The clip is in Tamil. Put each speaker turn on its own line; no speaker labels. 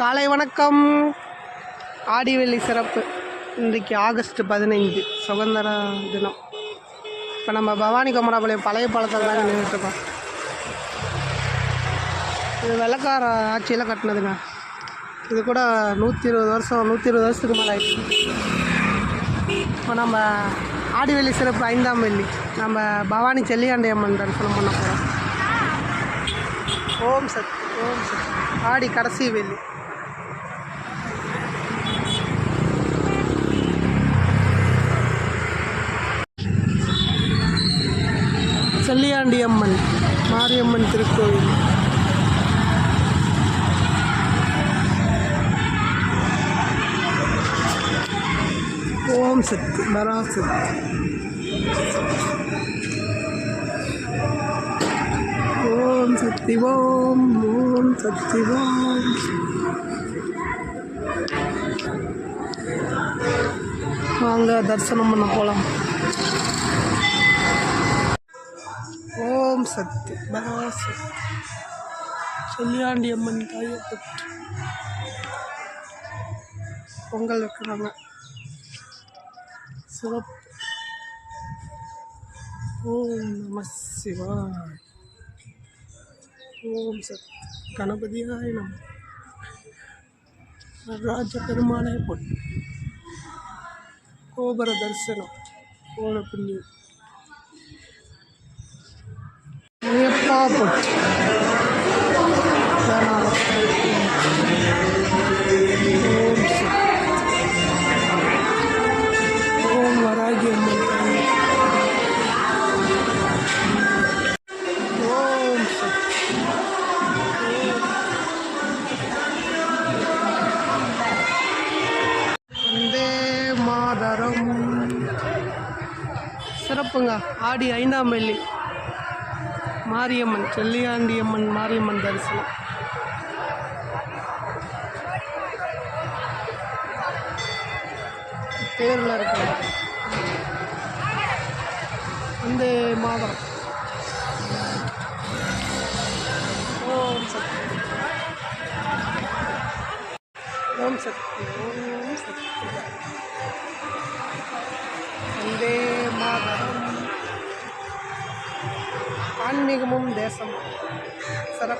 காலை வணக்கம். ஆடிவெள்ளி சிறப்பு. இன்றைக்கு ஆகஸ்ட் பதினைந்து சுதந்திர தினம். இப்போ நம்ம பவானி குமராபாளையம் பழைய பாலத்தில் தாங்க நின்றுட்டுருக்கோம் இது வெள்ளக்கார ஆட்சியில் கட்டினதுங்க. இது கூட நூற்றி இருபது வருஷம் நூற்றி இருபது வருஷத்துக்கு மேலே ஆயிடுச்சு. இப்போ நம்ம ஆடிவெள்ளி சிறப்பு ஐந்தாம் வெள்ளி. நம்ம பவானி செல்லியாண்டியம்மன் தரிசனம் பண்ண போகிறோம் ஓம் சக்தி ஓம் சக்தி ஆடி கடைசி வெள்ளி. செல்லியாண்டி அம்மன் மாரியம்மன் திருக்கோயில் ஓம் சக்தி பராசக்தி ஓம் சக்தி ஓம் ஓம் சக்தி ஓம். வாங்க தரிசனம் பண்ண போகலாம் ஓம் சக்தி பராசக்தி செல்லியாண்டி அம்மன் தாயப்பட்டு பொங்கல் வைக்கிறாங்க சிறப்பு ஓம் நம சிவாய் ஓம் சக்தி கணபதியாய் நம் ராஜ பெருமானே பொட்டு கோபுர தரிசனம் ஓண புண்ணியம் பொட்டு ஓம் வராகி அம்மன் சிறப்புங்க. ஆடி ஐந்தாம் வெள்ளி. மாரியம்மன் செல்லியாண்டியம்மன் மாரியம்மன் தரிசனம். தேரில் இருக்க. இந்த மாதம் ஓம் சக்தி. ஓம் சக்தி. ஓம் சக்தி. Manig mong desam. Sarap.